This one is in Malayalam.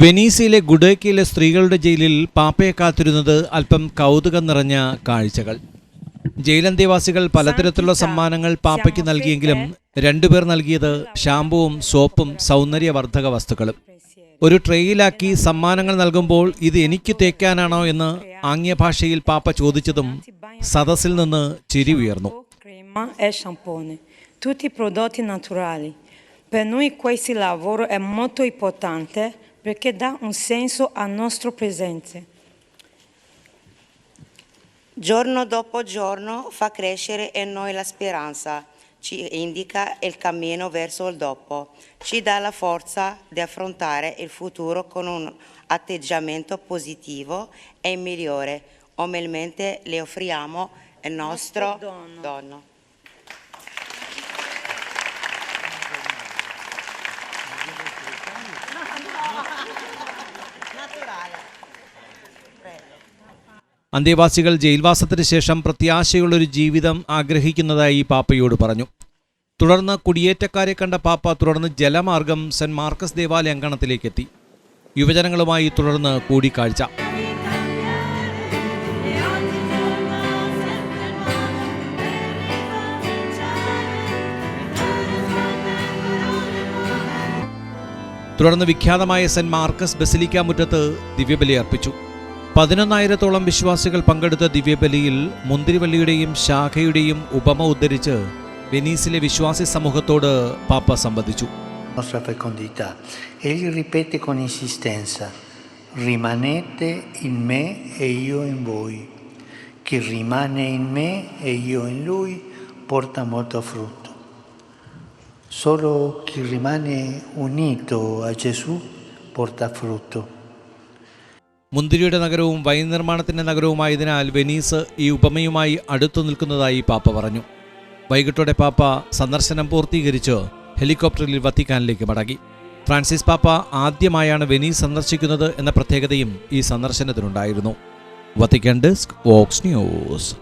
വെനീസിലെ ഗുഡേക്കയിലെ സ്ത്രീകളുടെ ജയിലിൽ പാപ്പയെ കാത്തിരുന്നത് അല്പം കൗതുകം നിറഞ്ഞ കാഴ്ചകൾ. ജയിലന്തേവാസികൾ പലതരത്തിലുള്ള സമ്മാനങ്ങൾ പാപ്പയ്ക്ക് നൽകിയെങ്കിലും രണ്ടുപേർ നൽകിയത് ഷാമ്പുവും സോപ്പും സൗന്ദര്യവർദ്ധക വസ്തുക്കളും. ഒരു ട്രെയിലാക്കി സമ്മാനങ്ങൾ നൽകുമ്പോൾ ഇത് എനിക്ക് തേക്കാനാണോ എന്ന് ആംഗ്യഭാഷയിൽ പാപ്പ ചോദിച്ചതും സദസ്സിൽ നിന്ന് ചിരി ഉയർന്നു. Crema e shampoo, tutti prodotti naturali. Per noi questo lavoro è molto importante perché dà un senso al nostro presente. Giorno dopo giorno fa crescere in noi la speranza, ci indica il cammino verso il dopo, ci dà la forza di affrontare il futuro con un atteggiamento positivo e migliore. Umilmente le offriamo il nostro dono. dono. അന്തേവാസികൾ ജയിൽവാസത്തിന് ശേഷം പ്രത്യാശയുള്ളൊരു ജീവിതം ആഗ്രഹിക്കുന്നതായി പാപ്പയോട് പറഞ്ഞു. തുടർന്ന് കുടിയേറ്റക്കാരെ കണ്ട പാപ്പ തുടർന്ന് ജലമാർഗം സെന്റ് മാർക്കസ് ദേവാലയ അങ്കണത്തിലേക്കെത്തി യുവജനങ്ങളുമായി തുടർന്ന് കൂടിക്കാഴ്ച. തുടർന്ന് വിഖ്യാതമായ സെന്റ് മാർക്കസ് ബസിലിക്ക മുറ്റത്ത് ദിവ്യബലി അർപ്പിച്ചു. പതിനൊന്നായിരത്തോളം വിശ്വാസികൾ പങ്കെടുത്ത ദിവ്യബലിയിൽ മുന്തിരിവള്ളിയുടെയും ശാഖയുടെയും ഉപമ ഉദ്ധരിച്ച് വെനീസിലെ വിശ്വാസി സമൂഹത്തോട് പാപ്പ സംവദിച്ചു rimanete in me e io in voi. Chi rimane in me e io in lui porta molto frutto. Solo chi rimane unito a Gesù porta frutto. മുന്തിരിയുടെ നഗരവും വൈൻ നിർമ്മാണത്തിന്റെ നഗരവുമായതിനാൽ വെനീസ് ഈ ഉപമയുമായി അടുത്തു നിൽക്കുന്നതായി പാപ്പ പറഞ്ഞു. വൈകിട്ടോടെ പാപ്പ സന്ദർശനം പൂർത്തീകരിച്ച് ഹെലികോപ്റ്ററിൽ വത്തിക്കാനിലേക്ക് മടങ്ങി. ഫ്രാൻസിസ് പാപ്പ ആദ്യമായാണ് വെനീസ് സന്ദർശിക്കുന്നത് എന്ന പ്രത്യേകതയും ഈ സന്ദർശനത്തിനുണ്ടായിരുന്നു. Vatican desk Vox news.